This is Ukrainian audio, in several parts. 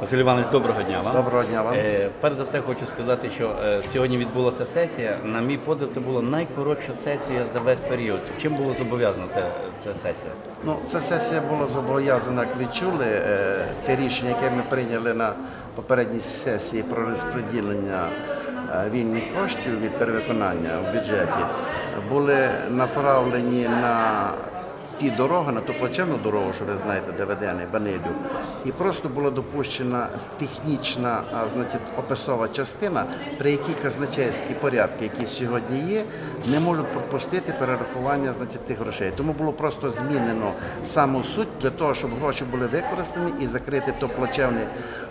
Василь Іванович, доброго дня вам. Доброго дня вам. Е, Перш за все хочу сказати, що е, сьогодні відбулася сесія. На мій подив, це була найкоротша сесія за весь період. Чим було зобов'язана ця, ця сесія? Ну, ця сесія була зобов'язана, як ви чули, е, те рішення, яке ми прийняли на попередній сесії про розподілення е, вільних коштів від перевиконання в бюджеті, були направлені на ті дороги, на ту плачевну дорогу, що ви знаєте, де ведений Банилю, і просто була допущена технічна, значить, описова частина, при якій казначейські порядки, які сьогодні є, не можуть пропустити перерахування значить, тих грошей. Тому було просто змінено саму суть для того, щоб гроші були використані і закрити ту плачевну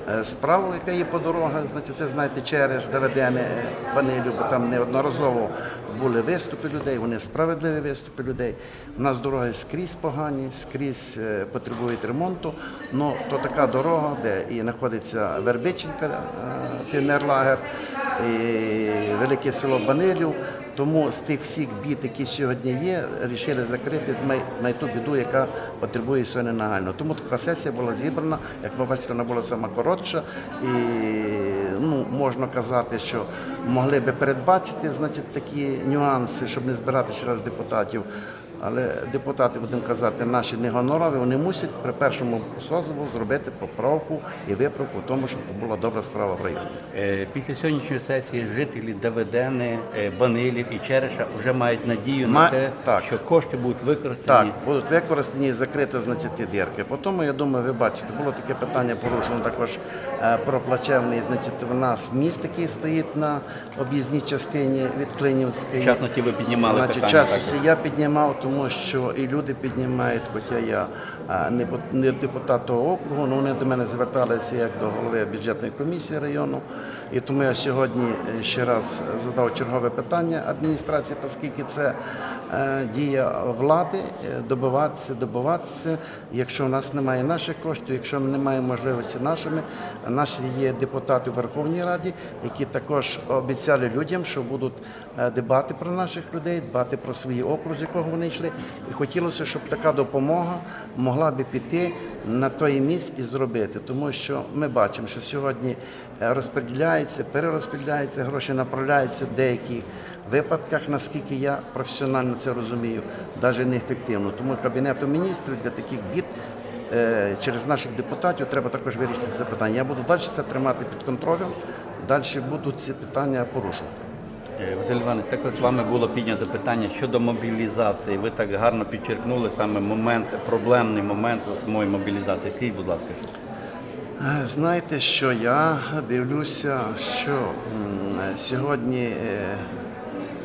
е, справу, яка є по дорогах. Значить, ви знаєте, через Давидене Банилю, бо там неодноразово були виступи людей, вони справедливі виступи людей. У нас дороги скрізь погані, скрізь е, потребують ремонту. Ну то така дорога, де і знаходиться Вербиченка, е, піонерлагер, і велике село Банилів. Тому з тих всіх бід, які сьогодні є, вирішили закрити май ту біду, яка потребує сьогодні нагально. Тому така сесія була зібрана, як ви бачите, вона була сама коротша, і ну, можна казати, що могли би передбачити значить, такі нюанси, щоб не збирати ще раз депутатів. Але депутати, будемо казати, наші не гонорові, вони мусять при першому созиву зробити поправку і виправку в тому, щоб була добра справа в районі. Е, Після сьогоднішньої сесії жителі Давидени, е, Банилів і Череша вже мають надію Ма- на те, так. що кошти будуть використані. Так, будуть використані і закриті значить, ті дірки. По тому, я думаю, ви бачите, було таке питання порушено також е, про плачевний. Значить, у нас міст, який стоїть на об'їзній частині від Клинівської. В частності ви піднімали Значить, питання. так? я піднімав, тому що і люди піднімають, хоча я не, не округу, але вони до мене зверталися як до голови бюджетної комісії району. І тому я сьогодні е, ще раз задав чергове питання адміністрації, оскільки це е, дія влади, е, добиватися, добиватися. Якщо у нас немає наших коштів, якщо немає можливості нашими, наші є депутати у Верховній Раді, які також обіцяли людям, що будуть дбати про наших людей, дбати про свої округ, з якого вони йшли. І хотілося, щоб така допомога могла би піти на той місць і зробити, тому що ми бачимо, що сьогодні е, розподіляється, перерозподіляється, гроші направляються в деяких випадках, наскільки я професіонально це розумію, навіть неефективно. Тому кабінету міністрів для таких бід. е, Через наших депутатів треба також вирішити це питання. Я буду далі це тримати під контролем, далі буду ці питання порушувати. Е, Василь Іванович, також з вами було піднято питання щодо мобілізації. Ви так гарно підчеркнули саме момент, проблемний момент самої мобілізації. Скажіть, будь ласка, Е, Знаєте, що я дивлюся, що сьогодні е,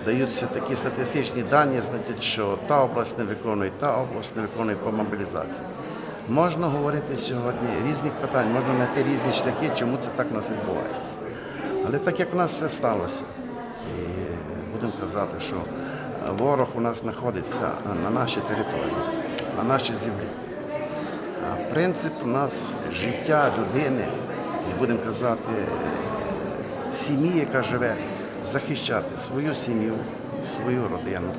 даються такі статистичні дані, значить, що та область не виконує, та область не виконує по мобілізації. Можна говорити сьогодні різних питань, можна знайти різні шляхи, чому це так у нас відбувається. Але так як у нас це сталося, будемо казати, що ворог у нас знаходиться на нашій території, на нашій землі. А принцип у нас життя людини, і будемо казати, е, сім'ї, яка живе, захищати свою сім'ю, свою родину,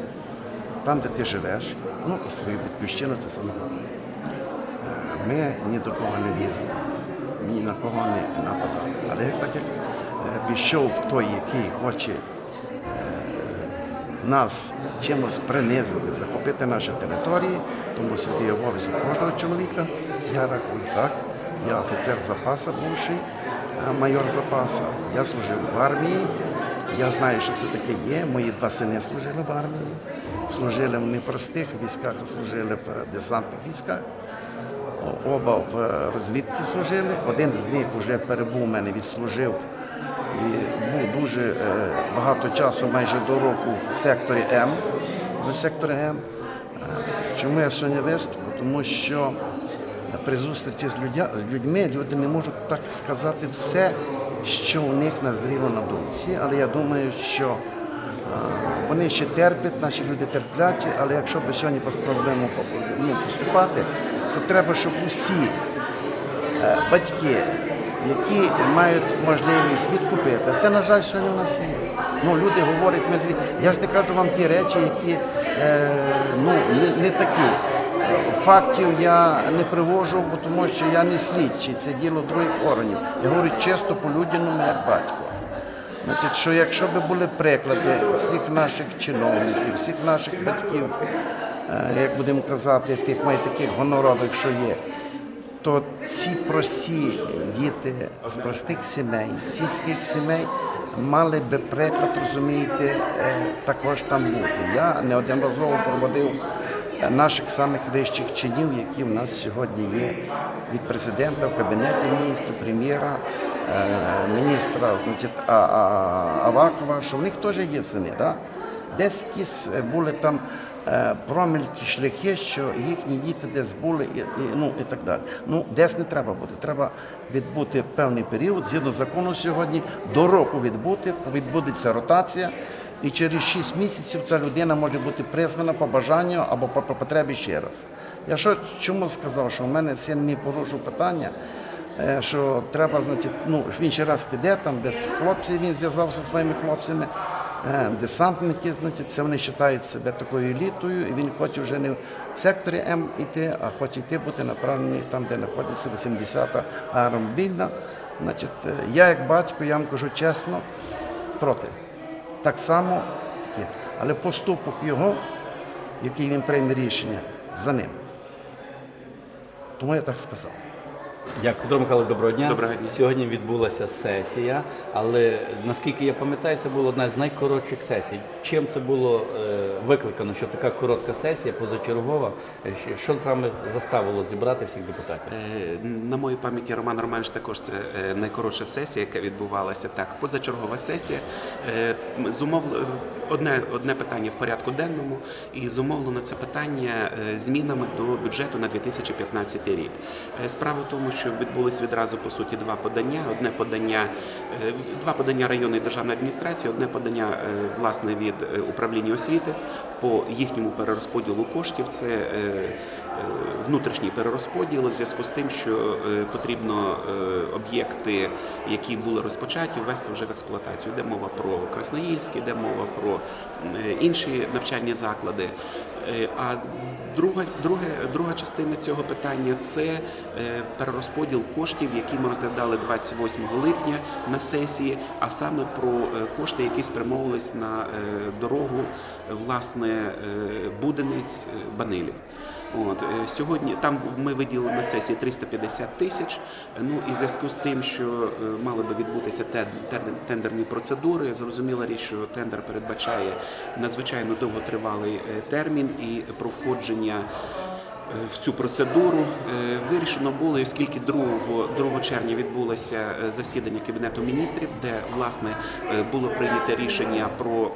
там, де ти живеш, ну і свою батьківщину, це саме. Е, Ми ні до кого не лізли, ні на кого не нападали. Але так як е, пішов той, який хоче нас чимось принизити, захопити наші території, тому святий обов'язок кожного чоловіка. Я рахую так. Я офіцер запаса бувший, е, майор запаса. Я служив в армії. Я знаю, що це таке є. Мої два сини служили в армії. Служили в непростих військах, служили в десантних військах. Оба в е, розвідці служили. Один з них вже перебув у мене, відслужив і дуже е, багато часу, майже до року в секторі М. В секторі М. Е, Чому я сьогодні виступлю? Тому що при зустрічі з людьми люди не можуть так сказати все, що у них назріло на думці. Але я думаю, що е, вони ще терплять, наші люди терплять, але якщо б сьогодні по справедливому ну, поступати, то треба, щоб усі е, батьки, які мають можливість відкупити. Це, на жаль, сьогодні у нас є. Ну, люди говорять, я ж не кажу вам ті речі, які е, ну, не, не такі. фактів я не привожу, тому що я не слідчий, це діло других органів. Я говорю чисто по-людяному, як батько. Значить, що якщо б були приклади всіх наших чиновників, всіх наших батьків, е, як будемо казати, тих має таких гонорових, що є, то ці прості діти з простих сімей, сільських сімей мали би приклад, розумієте, е, також там бути. Я неодноразово проводив е, наших самих вищих чинів, які в нас сьогодні є від президента в кабінеті міністрів, прем'єра, е, міністра значить, Авакова, що в них теж є сини. Да? Десь якісь були там е, шляхи, що їхні діти десь були і, і, ну, і так далі. Ну, десь не треба бути. Треба відбути певний період, згідно закону сьогодні, до року відбути, відбудеться ротація, і через 6 місяців ця людина може бути призвана по бажанню або по, по потребі ще раз. Я що чому сказав, що в мене син не порушив питання. е, Що треба, значить, ну він ще раз піде там, десь хлопці він зв'язався зі своїми хлопцями. Е, десантники, значить, це вони вважають себе такою елітою, і він хоче вже не в секторі М йти, а хоче йти бути направлений там, де знаходиться 80-та аеромобільна. Значить, е, я як батько, я вам кажу чесно, проти. Так само, але поступок його, який він прийме рішення, за ним. Тому я так сказав. Дякую, Петро Михайлович, доброго дня. Доброго дня. Сьогодні відбулася сесія, але наскільки я пам'ятаю, це була одна з найкоротших сесій. Чим це було е, викликано, що така коротка сесія, позачергова? Що- саме заставило зібрати всіх депутатів? Е, На моїй пам'яті Роман Романович також це е, найкоротша сесія, яка відбувалася так. Позачергова сесія. Зумовлено одне, одне питання в порядку денному, і зумовлено це питання е, змінами до бюджету на 2015 рік. Е, Справа в тому, що відбулись відразу по суті два подання. Одне подання, е, два подання районної державної адміністрації, одне подання власне від управління освіти по їхньому перерозподілу коштів. Це внутрішній перерозподіл в зв'язку з тим, що е, потрібно е, об'єкти, які були розпочаті, ввести вже в експлуатацію. Йде мова про Красноїльський, йде мова про е, інші навчальні заклади. Е, А друга, друге, друга частина цього питання це е, перерозподіл коштів, які ми розглядали 28 липня на сесії, а саме про е, кошти, які спрямовувались на е, дорогу власне Буденець Банилів. От сьогодні там ми виділили на сесії 350 тисяч. Ну і в зв'язку з тим, що мали би відбутися тендерні процедури, зрозуміла річ, що тендер передбачає надзвичайно довготривалий термін і про входження. Е, В цю процедуру е, вирішено було, оскільки 2, 2 червня відбулося е, засідання Кабінету міністрів, де власне було прийнято рішення про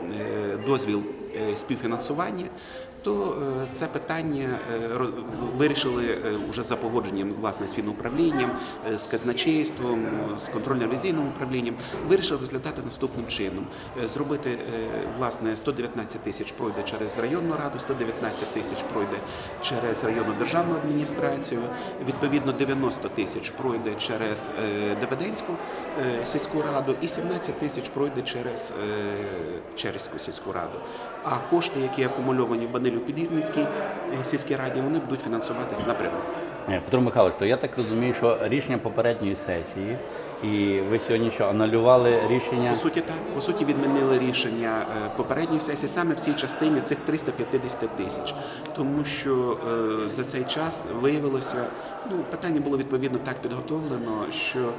дозвіл співфінансування, то е, це питання е, вирішили е, уже за погодженням власне з фінуправлінням, е, з казначейством, е, з контрольно-ревізійним управлінням, вирішили розглядати наступним чином: Е, зробити е, власне 119 тисяч пройде через районну раду, 119 тисяч пройде через районну державну адміністрацію, відповідно 90 тисяч пройде через е, Давиденську е, сільську раду, і 17 тисяч пройде через е, Черезьку сільську раду. А кошти, які акумульовані в Банилю Підгірницькій е, сільській раді, вони будуть фінансуватись напряму. Е, Петро Михайлович, то я так розумію, що рішення попередньої сесії, і ви сьогодні що анулювали рішення. По суті, так по суті, відмінили рішення е, попередньої сесії саме в цій частині цих 350 тисяч, тому що е, за цей час виявилося, ну питання було відповідно так підготовлено, що е,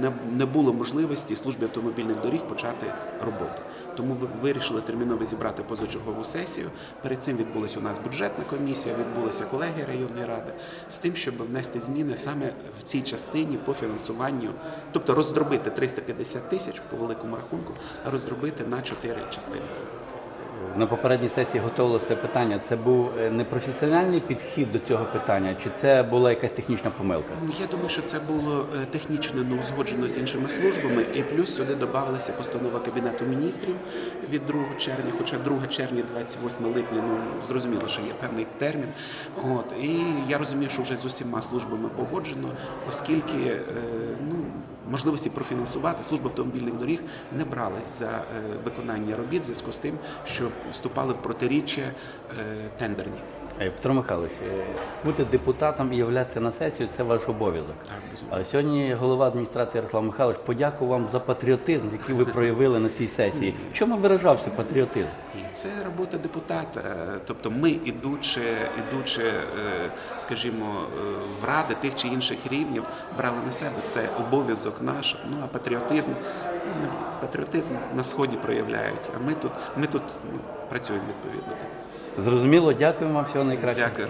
не, не було можливості службі автомобільних доріг почати роботу. Тому ви вирішили терміново зібрати позачергову сесію. Перед цим відбулася у нас бюджетна комісія, відбулися колеги районної ради з тим, щоб внести зміни саме в цій частині по фінансуванню, тобто роздробити 350 тисяч по великому рахунку, а роздробити на чотири частини. На попередній сесії готовилося це питання. Це був е, непрофесіональний підхід до цього питання, чи це була якась технічна помилка? Я думаю, що це було е, технічно не узгоджено з іншими службами, і плюс сюди додавалася постанова Кабінету міністрів від 2 червня, хоча 2 червня, 28 липня, ну зрозуміло, що є певний термін. От і я розумію, що вже з усіма службами погоджено, оскільки е, ну. Можливості профінансувати служба автомобільних доріг не бралась за е, виконання робіт в зв'язку з тим, що вступали в протиріччя е, тендерні. Е, Петро Михайлович, е, бути депутатом і являтися на сесію це ваш обов'язок. А сьогодні голова адміністрації Ярослав Михайлович подякував вам за патріотизм, який ви проявили на цій сесії. В чому виражався патріотизм? Це робота депутата. Е, Тобто ми, ідучи, ідучи, скажімо, в ради тих чи інших рівнів, брали на себе це обов'язок наш. Ну а патріотизм, патріотизм на сході проявляють. А ми тут, ми тут ну, працюємо відповідно. Зрозуміло, дякуємо вам всього найкращого. Дякую.